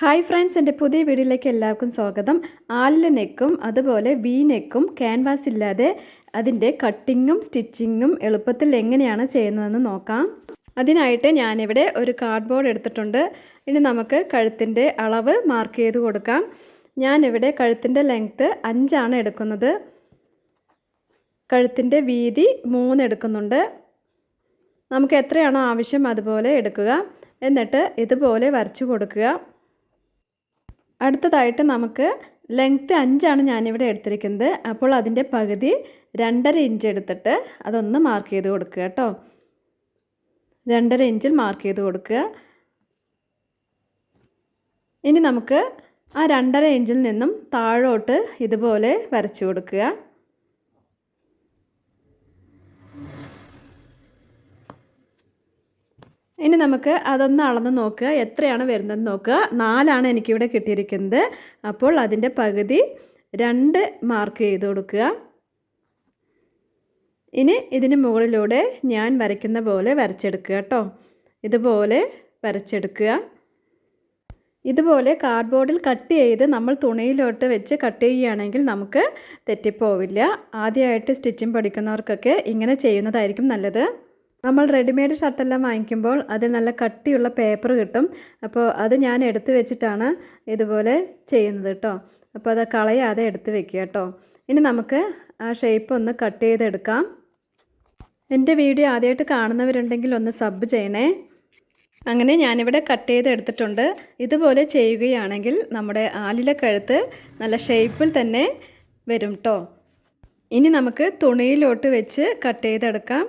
Hi friends എന്റെ പുതിയ വീഡിയോയിലേക്ക് എല്ലാവർക്കും സ്വാഗതം. ആലിലെ നെക്കും അതുപോലെ വി നെക്കും ക്യാൻവാസ് ഇല്ലാതെ അതിന്റെ കട്ടിങ്ങും സ്റ്റിച്ചിങ്ങും എളുപ്പത്തിൽ എങ്ങനെയാണ് ചെയ്യുന്നതെന്ന് നോക്കാം. അതിനായിട്ട് ഞാനിവിടെ ഒരു കാർഡ് ബോർഡ് എടുത്തിട്ടുണ്ട്. ഇനി നമുക്ക് കഴുത്തിന്റെ അളവ് മാർക്ക് ചെയ്ത് കൊടുക്കാം. ഞാനിവിടെ കഴുത്തിന്റെ ലെങ്ത്ത് അഞ്ചാണ് എടുക്കുന്നത്. കഴുത്തിന്റെ വീതി മൂന്ന് എടുക്കുന്നുണ്ട്. നമുക്ക് എത്രയാണോ ആവശ്യം അതുപോലെ എടുക്കുക. എന്നിട്ട് ഇതുപോലെ വരച്ചു കൊടുക്കുക. അടുത്തതായിട്ട് നമുക്ക് ലെങ്ത്ത് അഞ്ചാണ് ഞാനിവിടെ എടുത്തിരിക്കുന്നത്. അപ്പോൾ അതിന്റെ പകുതി രണ്ടര ഇഞ്ച് എടുത്തിട്ട് അതൊന്ന് മാർക്ക് ചെയ്ത് കൊടുക്കുക കേട്ടോ. രണ്ടര ഇഞ്ചിൽ മാർക്ക് ചെയ്ത് കൊടുക്കുക. ഇനി നമുക്ക് ആ രണ്ടര ഇഞ്ചിൽ നിന്നും താഴോട്ട് ഇതുപോലെ വരച്ചു കൊടുക്കുക. ഇനി നമുക്ക് അതൊന്ന് അളന്ന് നോക്കുക. എത്രയാണ് വരുന്നത് നോക്കുക. നാലാണ് എനിക്കിവിടെ കിട്ടിയിരിക്കുന്നത്. അപ്പോൾ അതിന്റെ പകുതി രണ്ട് മാർക്ക് ചെയ്ത് കൊടുക്കുക. ഇനി ഇതിന് മുകളിലൂടെ ഞാൻ വരയ്ക്കുന്ന പോലെ വരച്ചെടുക്കുക കേട്ടോ. ഇതുപോലെ വരച്ചെടുക്കുക. ഇതുപോലെ കാർഡ്ബോർഡിൽ കട്ട് ചെയ്ത് നമ്മൾ തുണിയിലോട്ട് വെച്ച് കട്ട് ചെയ്യുകയാണെങ്കിൽ നമുക്ക് തെറ്റിപ്പോവില്ല. ആദ്യമായിട്ട് സ്റ്റിച്ചിങ് പഠിക്കുന്നവർക്കൊക്കെ ഇങ്ങനെ ചെയ്യുന്നതായിരിക്കും നല്ലത്. നമ്മൾ റെഡിമെയ്ഡ് ഷർട്ടെല്ലാം വാങ്ങിക്കുമ്പോൾ അതിൽ നല്ല കട്ടിയുള്ള പേപ്പർ കിട്ടും. അപ്പോൾ അത് ഞാൻ എടുത്തു വെച്ചിട്ടാണ് ഇതുപോലെ ചെയ്യുന്നത് കേട്ടോ. അപ്പോൾ അത് കളയാതെ എടുത്ത് വെക്കുക കേട്ടോ. ഇനി നമുക്ക് ആ ഷേപ്പ് ഒന്ന് കട്ട് ചെയ്തെടുക്കാം. എന്റെ വീഡിയോ ആദ്യമായിട്ട് കാണുന്നവരുണ്ടെങ്കിൽ ഒന്ന് സബ് ചെയ്യണേ. അങ്ങനെ ഞാനിവിടെ കട്ട് ചെയ്ത് എടുത്തിട്ടുണ്ട്. ഇതുപോലെ ചെയ്യുകയാണെങ്കിൽ നമ്മുടെ ആലിലെ കഴുത്ത് നല്ല ഷേപ്പിൽ തന്നെ വരും കേട്ടോ. ഇനി നമുക്ക് തുണിയിലോട്ട് വെച്ച് കട്ട് ചെയ്തെടുക്കാം.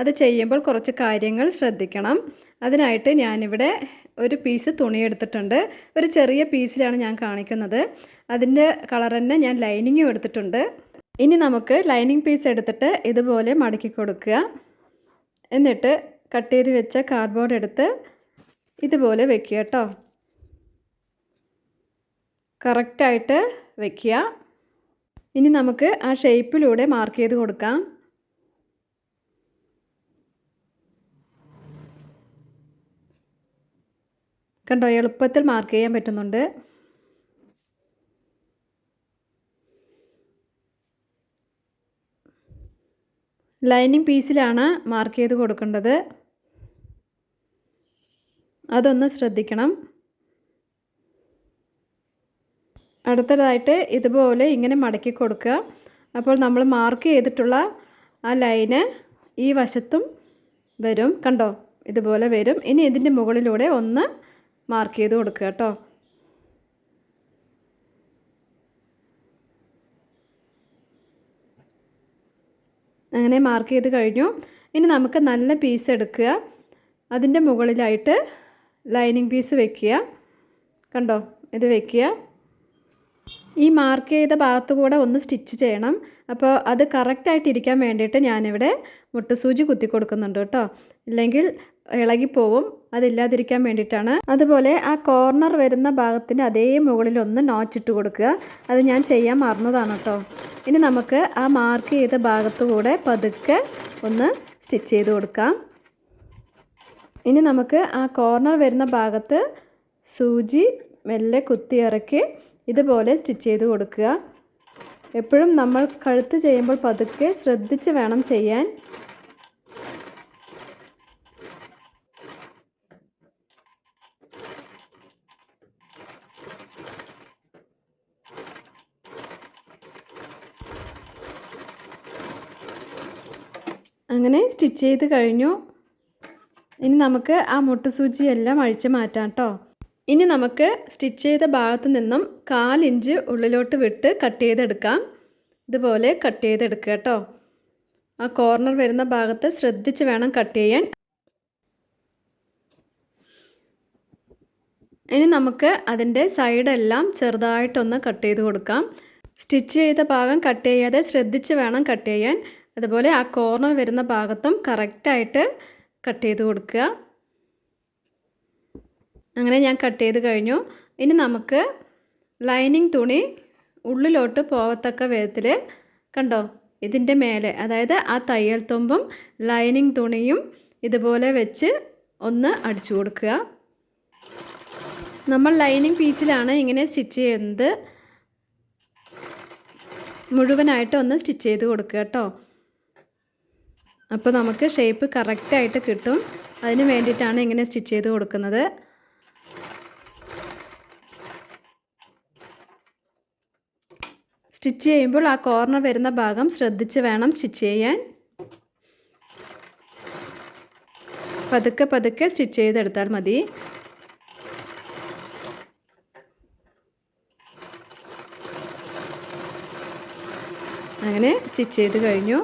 അത് ചെയ്യുമ്പോൾ കുറച്ച് കാര്യങ്ങൾ ശ്രദ്ധിക്കണം. അതിനായിട്ട് ഞാനിവിടെ ഒരു പീസ് തുണി എടുത്തിട്ടുണ്ട്. ഒരു ചെറിയ പീസിലാണ് ഞാൻ കാണിക്കുന്നത്. അതിന്റെ കളർ തന്നെ ഞാൻ ലൈനിങ്ങും എടുത്തിട്ടുണ്ട്. ഇനി നമുക്ക് ലൈനിങ് പീസ് എടുത്തിട്ട് ഇതുപോലെ മടക്കി കൊടുക്കുക. എന്നിട്ട് കട്ട് ചെയ്ത് വെച്ച കാർഡ്ബോർഡ് എടുത്ത് ഇതുപോലെ വെക്കുക കേട്ടോ. കറക്റ്റായിട്ട് വെക്കുക. ഇനി നമുക്ക് ആ ഷേപ്പിലൂടെ മാർക്ക് ചെയ്ത് കൊടുക്കാം. കണ്ടോ എളുപ്പത്തിൽ മാർക്ക് ചെയ്യാൻ പറ്റുന്നുണ്ട്. ലൈനിങ് പീസിലാണ് മാർക്ക് ചെയ്ത് കൊടുക്കേണ്ടത്. അതൊന്ന് ശ്രദ്ധിക്കണം. അടുത്തതായിട്ട് ഇതുപോലെ ഇങ്ങനെ മടക്കി കൊടുക്കുക. അപ്പോൾ നമ്മൾ മാർക്ക് ചെയ്തിട്ടുള്ള ആ ലൈന് ഈ വശത്തും വരും. കണ്ടോ ഇതുപോലെ വരും. ഇനി ഇതിന്റെ മുകളിലൂടെ ഒന്ന് മാർക്ക് ചെയ്ത് കൊടുക്കുക കേട്ടോ. അങ്ങനെ മാർക്ക് ചെയ്ത് കഴിഞ്ഞു. ഇനി നമുക്ക് നല്ല പീസ് എടുക്കുക. അതിന്റെ മുകളിലായിട്ട് ലൈനിങ് പീസ് വെക്കുക. കണ്ടോ? ഇത് വെക്കുക. ഈ മാർക്ക് ചെയ്ത ഭാഗത്ത് കൂടെ ഒന്ന് സ്റ്റിച്ച് ചെയ്യണം. അപ്പോൾ അത് കറക്റ്റായിട്ട് ഇരിക്കാൻ വേണ്ടിയിട്ട് ഞാനിവിടെ മുട്ടുസൂചി കുത്തി കൊടുക്കുന്നുണ്ട് കേട്ടോ. ഇല്ലെങ്കിൽ ഇളകിപ്പോവും. അതില്ലാതിരിക്കാൻ വേണ്ടിയിട്ടാണ്. അതുപോലെ ആ കോർണർ വരുന്ന ഭാഗത്തിന്റെ അതേ മുകളിൽ ഒന്ന് നോച്ചിട്ട് കൊടുക്കുക. അത് ഞാൻ ചെയ്യാൻ മറന്നതാണ് കേട്ടോ. ഇനി നമുക്ക് ആ മാർക്ക് ചെയ്ത ഭാഗത്തു കൂടെ പതുക്കെ ഒന്ന് സ്റ്റിച്ച് ചെയ്ത് കൊടുക്കാം. ഇനി നമുക്ക് ആ കോർണർ വരുന്ന ഭാഗത്ത് സൂചി മെല്ലെ കുത്തി ഇറക്കി ഇതുപോലെ സ്റ്റിച്ച് ചെയ്ത് കൊടുക്കുക. എപ്പോഴും നമ്മൾ കഴുത്ത് ചെയ്യുമ്പോൾ പതുക്കെ ശ്രദ്ധിച്ച് വേണം ചെയ്യാൻ. അങ്ങനെ സ്റ്റിച്ച് ചെയ്ത് കഴിഞ്ഞു. ഇനി നമുക്ക് ആ മുട്ടുസൂചി എല്ലാം അഴിച്ച് മാറ്റാം കേട്ടോ ഇനി നമുക്ക് സ്റ്റിച്ച് ചെയ്ത ഭാഗത്തു നിന്നും കാലിഞ്ച് ഉള്ളിലോട്ട് വിട്ട് കട്ട് ചെയ്തെടുക്കാം. ഇതുപോലെ കട്ട് ചെയ്തെടുക്കുക കേട്ടോ ആ കോർണർ വരുന്ന ഭാഗത്ത് ശ്രദ്ധിച്ച് വേണം കട്ട് ചെയ്യാൻ. ഇനി നമുക്ക് അതിന്റെ സൈഡെല്ലാം ചെറുതായിട്ടൊന്ന് കട്ട് ചെയ്ത് കൊടുക്കാം. സ്റ്റിച്ച് ചെയ്ത ഭാഗം കട്ട് ചെയ്യാതെ ശ്രദ്ധിച്ച് വേണം കട്ട് ചെയ്യാൻ. അതുപോലെ ആ കോർണർ വരുന്ന ഭാഗത്തും കറക്റ്റായിട്ട് കട്ട് ചെയ്ത് കൊടുക്കുക. അങ്ങനെ ഞാൻ കട്ട് ചെയ്ത് കഴിഞ്ഞു. ഇനി നമുക്ക് ലൈനിങ് തുണി ഉള്ളിലോട്ട് പോവത്തക്ക വിധത്തിൽ കണ്ടോ? ഇതിന്റെ മേലെ അതായത് ആ തയ്യൽ തുമ്പും ലൈനിങ് തുണിയും ഇതുപോലെ വെച്ച് ഒന്ന് അടിച്ചു കൊടുക്കുക. നമ്മൾ ലൈനിങ് പീസിലാണ് ഇങ്ങനെ സ്റ്റിച്ച് ചെയ്യുന്നത്. മുഴുവനായിട്ട് ഒന്ന് സ്റ്റിച്ച് ചെയ്ത് കൊടുക്കുക കേട്ടോ. അപ്പോൾ നമുക്ക് ഷേപ്പ് കറക്റ്റായിട്ട് കിട്ടും. അതിന് വേണ്ടിയിട്ടാണ് ഇങ്ങനെ സ്റ്റിച്ച് ചെയ്ത് കൊടുക്കുന്നത്. സ്റ്റിച്ച് ചെയ്യുമ്പോൾ ആ കോർണർ വരുന്ന ഭാഗം ശ്രദ്ധിച്ച് വേണം സ്റ്റിച്ച് ചെയ്യാൻ. പതുക്കെ പതുക്കെ സ്റ്റിച്ച് ചെയ്തെടുത്താൽ മതി. അങ്ങനെ സ്റ്റിച്ച് ചെയ്ത് കഴിഞ്ഞു.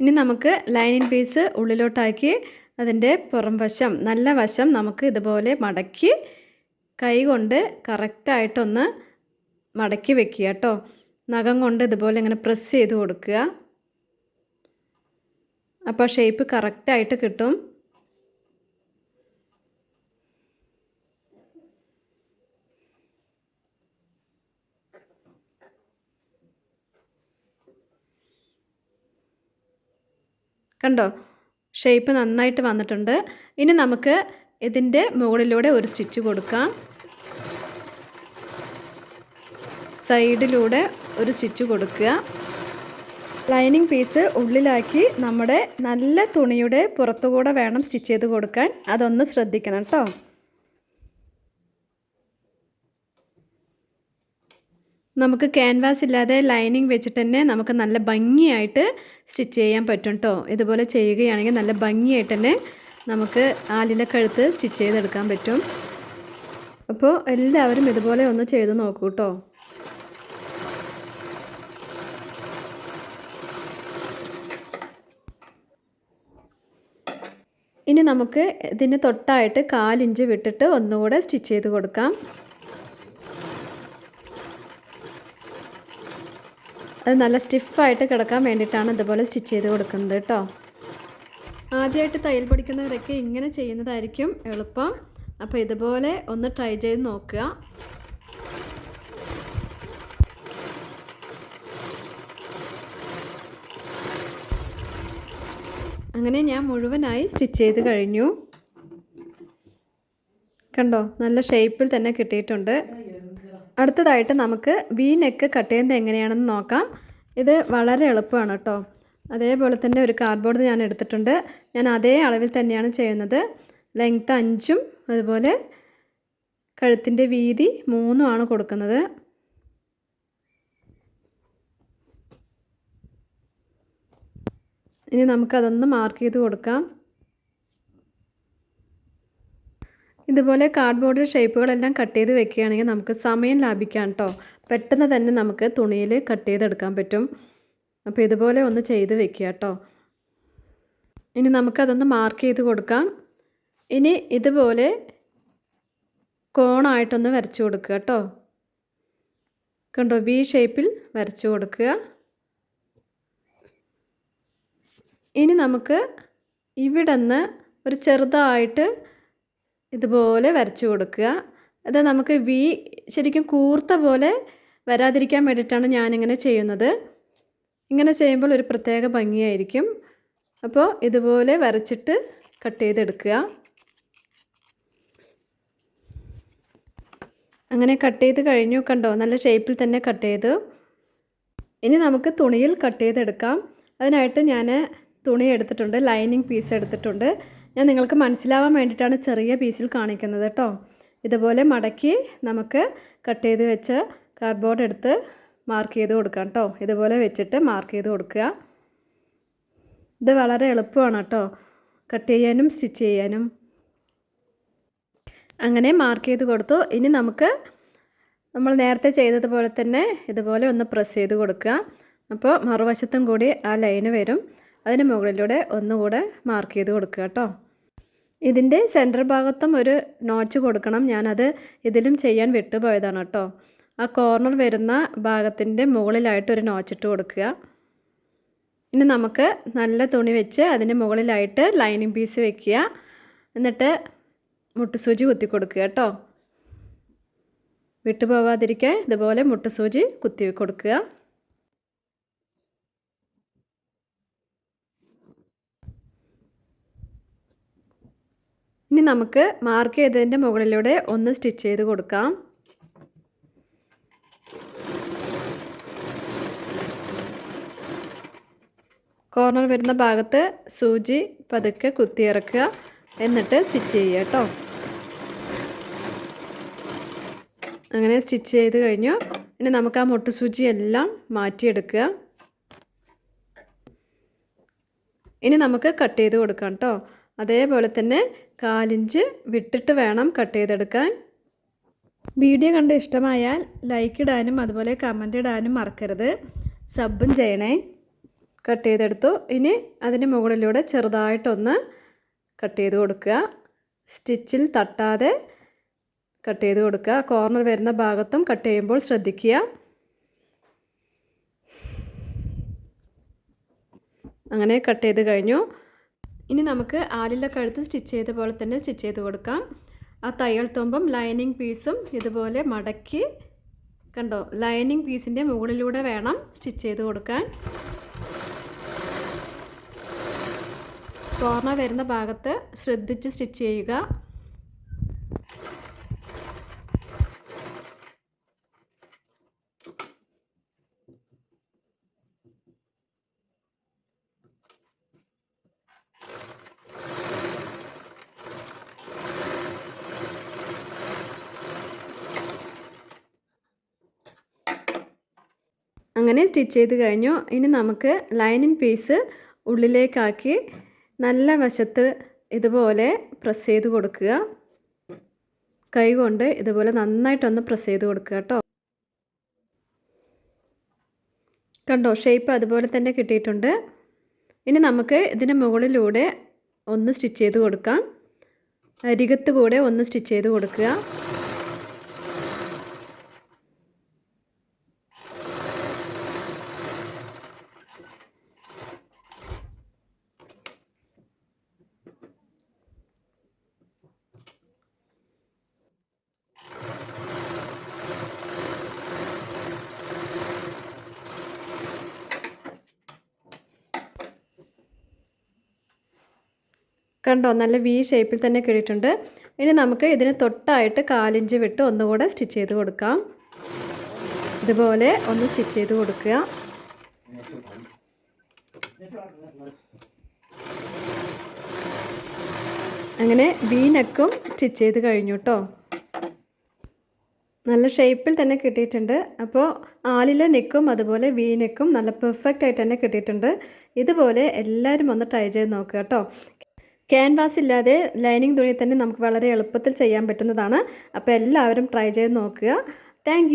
ഇനി നമുക്ക് ലൈനിൻ പീസ് ഉള്ളിലോട്ടാക്കി അതിന്റെ പുറം വശം നല്ല വശം നമുക്ക് ഇതുപോലെ മടക്കി കൈ കൊണ്ട് കറക്റ്റായിട്ടൊന്ന് മടക്കി വെക്കുക കേട്ടോ. നഖം കൊണ്ട് ഇതുപോലെ ഇങ്ങനെ പ്രസ് ചെയ്ത് കൊടുക്കുക. അപ്പോൾ ഷേപ്പ് കറക്റ്റായിട്ട് കിട്ടും. കണ്ടോ? ഷേപ്പ് നന്നായിട്ട് വന്നിട്ടുണ്ട്. ഇനി നമുക്ക് ഇതിന്റെ മുകളിലൂടെ ഒരു സ്റ്റിച്ച് കൊടുക്കാം. സൈഡിലൂടെ ഒരു സ്റ്റിച്ച് കൊടുക്കുക. ലൈനിങ് പീസ് ഉള്ളിലാക്കി നമ്മുടെ നല്ല തുണിയുടെ പുറത്തുകൂടെ വേണം സ്റ്റിച്ച് ചെയ്ത് കൊടുക്കാൻ. അതൊന്ന് ശ്രദ്ധിക്കണം കേട്ടോ നമുക്ക് ക്യാൻവാസ് ഇല്ലാതെ ലൈനിങ് വെച്ചിട്ട് തന്നെ നമുക്ക് നല്ല ഭംഗിയായിട്ട് സ്റ്റിച്ച് ചെയ്യാൻ പറ്റും കേട്ടോ ഇതുപോലെ ചെയ്യുകയാണെങ്കിൽ നല്ല ഭംഗിയായിട്ട് തന്നെ നമുക്ക് ആലിലെ കഴുത്ത് സ്റ്റിച്ച് ചെയ്തെടുക്കാൻ പറ്റും. അപ്പോൾ എല്ലാവരും ഇതുപോലെ ഒന്ന് ചെയ്ത് നോക്കൂ കേട്ടോ ഇനി നമുക്ക് ഇതിന് തൊട്ടായിട്ട് കാലിഞ്ച് വിട്ടിട്ട് ഒന്നുകൂടെ സ്റ്റിച്ച് ചെയ്ത് കൊടുക്കാം. അത് നല്ല സ്റ്റിഫായിട്ട് കിടക്കാൻ വേണ്ടിയിട്ടാണ് ഇതുപോലെ സ്റ്റിച്ച് ചെയ്ത് കൊടുക്കുന്നത് കേട്ടോ. ആദ്യമായിട്ട് തയ്യൽ പഠിക്കുന്നവരൊക്കെ ഇങ്ങനെ ചെയ്യുന്നതായിരിക്കും എളുപ്പം. അപ്പോൾ ഇതുപോലെ ഒന്ന് ട്രൈ ചെയ്ത് നോക്കുക. അങ്ങനെ ഞാൻ മുഴുവനായി സ്റ്റിച്ച് ചെയ്ത് കഴിഞ്ഞു. കണ്ടോ നല്ല ഷേപ്പിൽ തന്നെ കിട്ടിയിട്ടുണ്ട്. അടുത്തതായിട്ട് നമുക്ക് വി നെക്ക് കട്ട് ചെയ്യുന്നത് എങ്ങനെയാണെന്ന് നോക്കാം. ഇത് വളരെ എളുപ്പമാണ് കേട്ടോ. അതേപോലെ തന്നെ ഒരു കാർഡ്ബോർഡ് ഞാൻ എടുത്തിട്ടുണ്ട്. ഞാൻ അതേ അളവിൽ തന്നെയാണ് ചെയ്യുന്നത്. ലെങ്ത്ത് അഞ്ചും അതുപോലെ കഴുത്തിന്റെ വീതി മൂന്നുമാണ് കൊടുക്കുന്നത്. ഇനി നമുക്കതൊന്ന് മാർക്ക് ചെയ്ത് കൊടുക്കാം. ഇതുപോലെ കാർഡ്ബോർഡിൽ ഷേപ്പുകളെല്ലാം കട്ട് ചെയ്ത് വെക്കുകയാണെങ്കിൽ നമുക്ക് സമയം ലാഭിക്കാം കേട്ടോ പെട്ടെന്ന് തന്നെ നമുക്ക് തുണിയിൽ കട്ട് ചെയ്തെടുക്കാൻ പറ്റും. അപ്പോൾ ഇതുപോലെ ഒന്ന് ചെയ്ത് വെക്കുക കേട്ടോ ഇനി നമുക്കതൊന്ന് മാർക്ക് ചെയ്ത് കൊടുക്കാം. ഇനി ഇതുപോലെ കോണായിട്ടൊന്ന് വരച്ചു കൊടുക്കുക കേട്ടോ കണ്ടോ വി ഷേപ്പിൽ വരച്ചു കൊടുക്കുക. ഇനി നമുക്ക് ഇവിടെ നിന്ന് ഒരു ചെറുതായിട്ട് ഇതുപോലെ വരച്ചു കൊടുക്കുക. അത് നമുക്ക് വി ശരിക്കും കൂർത്ത പോലെ വരാതിരിക്കാൻ വേണ്ടിയിട്ടാണ് ഞാനിങ്ങനെ ചെയ്യുന്നത്. ഇങ്ങനെ ചെയ്യുമ്പോൾ ഒരു പ്രത്യേക ഭംഗിയായിരിക്കും. അപ്പോൾ ഇതുപോലെ വരച്ചിട്ട് കട്ട് ചെയ്തെടുക്കുക. അങ്ങനെ കട്ട് ചെയ്ത് കഴിഞ്ഞു കണ്ടോ? നല്ല ഷേപ്പിൽ തന്നെ കട്ട് ചെയ്തു. ഇനി നമുക്ക് തുണിയിൽ കട്ട് ചെയ്തെടുക്കാം. അതിനായിട്ട് ഞാൻ തുണി എടുത്തിട്ടുണ്ട് ലൈനിങ് പീസ് എടുത്തിട്ടുണ്ട്. ഞാൻ നിങ്ങൾക്ക് മനസ്സിലാവാൻ വേണ്ടിയിട്ടാണ് ചെറിയ പീസിൽ കാണിക്കുന്നത് കേട്ടോ. ഇതുപോലെ മടക്കി നമുക്ക് കട്ട് ചെയ്ത് വെച്ച് കാർഡ്ബോർഡ് എടുത്ത് മാർക്ക് ചെയ്ത് കൊടുക്കാം കേട്ടോ. ഇതുപോലെ വെച്ചിട്ട് മാർക്ക് ചെയ്ത് കൊടുക്കുക. ഇത് വളരെ എളുപ്പമാണ് കേട്ടോ. കട്ട് ചെയ്യാനും സ്റ്റിച്ച് ചെയ്യാനും. അങ്ങനെ മാർക്ക് ചെയ്ത് കൊടുത്തു. ഇനി നമുക്ക് നമ്മൾ നേരത്തെ ചെയ്തതുപോലെ തന്നെ ഇതുപോലെ ഒന്ന് പ്രസ് ചെയ്ത് കൊടുക്കുക. അപ്പോൾ മറുവശത്തും കൂടി ആ ലൈന് വരും. അതിന് മുകളിലൂടെ ഒന്നുകൂടെ മാർക്ക് ചെയ്ത് കൊടുക്കുക കേട്ടോ. ഇതിന്റെ സെന്റർ ഭാഗത്തും ഒരു നോച്ച് കൊടുക്കണം. ഞാനത് ഇതിലും ചെയ്യാൻ വിട്ടുപോയതാണ് കേട്ടോ. ആ കോർണർ വരുന്ന ഭാഗത്തിന്റെ മുകളിലായിട്ട് ഒരു നോച്ചിട്ട് കൊടുക്കുക. ഇനി നമുക്ക് നല്ല തുണി വെച്ച് അതിന്റെ മുകളിലായിട്ട് ലൈനിങ് പീസ് വെക്കുക. എന്നിട്ട് മുട്ടുസൂചി കുത്തി കൊടുക്കുക കേട്ടോ. വിട്ടുപോവാതിരിക്കാൻ ഇതുപോലെ മുട്ടുസൂചി കുത്തി കൊടുക്കുക. ഇനി നമുക്ക് മാർക്ക് ചെയ്തതിന്റെ മുകളിലൂടെ ഒന്ന് സ്റ്റിച്ച് ചെയ്ത് കൊടുക്കാം. കോർണർ വരുന്ന ഭാഗത്ത് സൂചി പതുക്കെ കുത്തിയിറക്കുക എന്നിട്ട് സ്റ്റിച്ച് ചെയ്യുക കേട്ടോ അങ്ങനെ സ്റ്റിച്ച് ചെയ്ത് കഴിഞ്ഞു. ഇനി നമുക്ക് ആ മുട്ട സൂചി എല്ലാം മാറ്റിയെടുക്കുക. ഇനി നമുക്ക് കട്ട് ചെയ്ത് കൊടുക്കാം കേട്ടോ അതേപോലെ തന്നെ കാലിഞ്ച് വിട്ടിട്ട് വേണം കട്ട് ചെയ്തെടുക്കാൻ. വീഡിയോ കണ്ട് ഇഷ്ടമായാൽ ലൈക്ക് ഇടാനും അതുപോലെ കമന്റ് ഇടാനും മറക്കരുത്. സബും ചെയ്യണേ. കട്ട് ചെയ്തെടുത്തു. ഇനി അതിന് മുകളിലൂടെ ചെറുതായിട്ടൊന്ന് കട്ട് ചെയ്ത് കൊടുക്കുക. സ്റ്റിച്ചിൽ തട്ടാതെ കട്ട് ചെയ്ത് കൊടുക്കുക. കോർണർ വരുന്ന ഭാഗത്തും കട്ട് ചെയ്യുമ്പോൾ ശ്രദ്ധിക്കുക. അങ്ങനെ കട്ട് ചെയ്ത് കഴിഞ്ഞു. ഇനി നമുക്ക് ആലിലെ കഴുത്ത് സ്റ്റിച്ച് ചെയ്ത പോലെ തന്നെ സ്റ്റിച്ച് ചെയ്ത് കൊടുക്കാം. ആ തയ്യൽ തുമ്പും ലൈനിങ് പീസും ഇതുപോലെ മടക്കി കണ്ടോ ലൈനിങ് പീസിന്റെ മുകളിലൂടെ വേണം സ്റ്റിച്ച് ചെയ്ത് കൊടുക്കാൻ. കോർണ വരുന്ന ഭാഗത്ത് ശ്രദ്ധിച്ച് സ്റ്റിച്ച് ചെയ്യുക. അങ്ങനെ സ്റ്റിച്ച് ചെയ്ത് കഴിഞ്ഞു. ഇനി നമുക്ക് ലൈനിങ് പീസ് ഉള്ളിലേക്കാക്കി നല്ല വശത്ത് ഇതുപോലെ പ്രസ് ചെയ്ത് കൊടുക്കുക. കൈ കൊണ്ട് ഇതുപോലെ നന്നായിട്ടൊന്ന് പ്രസ് ചെയ്ത് കൊടുക്കുക കേട്ടോ. കണ്ടോ? ഷേപ്പ് അതുപോലെ തന്നെ കിട്ടിയിട്ടുണ്ട്. ഇനി നമുക്ക് ഇതിന് മുകളിലൂടെ ഒന്ന് സ്റ്റിച്ച് ചെയ്ത് കൊടുക്കാം. അരികത്ത് കൂടെ ഒന്ന് സ്റ്റിച്ച് ചെയ്ത് കൊടുക്കുക. കണ്ടോ നല്ല വി ഷേപ്പിൽ തന്നെ കിട്ടിയിട്ടുണ്ട്. ഇനി നമുക്ക് ഇതിന് തൊട്ടായിട്ട് കാലിഞ്ച് വിട്ട് ഒന്നുകൂടെ സ്റ്റിച്ച് ചെയ്ത് കൊടുക്കാം. ഇതുപോലെ ഒന്ന് സ്റ്റിച്ച് ചെയ്ത് കൊടുക്കുക. അങ്ങനെ വി നെക്കും സ്റ്റിച്ച് ചെയ്ത് കഴിഞ്ഞു കേട്ടോ നല്ല ഷേപ്പിൽ തന്നെ കിട്ടിയിട്ടുണ്ട്. അപ്പോൾ ആലിലെ നെക്കും അതുപോലെ വി നെക്കും നല്ല പെർഫെക്റ്റ് ആയിട്ട് തന്നെ കിട്ടിയിട്ടുണ്ട്. ഇതുപോലെ എല്ലാവരും ഒന്ന് ട്രൈ ചെയ്ത് നോക്കുക കേട്ടോ ക്യാൻവാസ് ഇല്ലാതെ ലൈനിങ് തുണി തന്നെ നമുക്ക് വളരെ എളുപ്പത്തിൽ ചെയ്യാൻ പറ്റുന്നതാണ്. അപ്പോൾ എല്ലാവരും ട്രൈ ചെയ്ത് നോക്കുക. താങ്ക്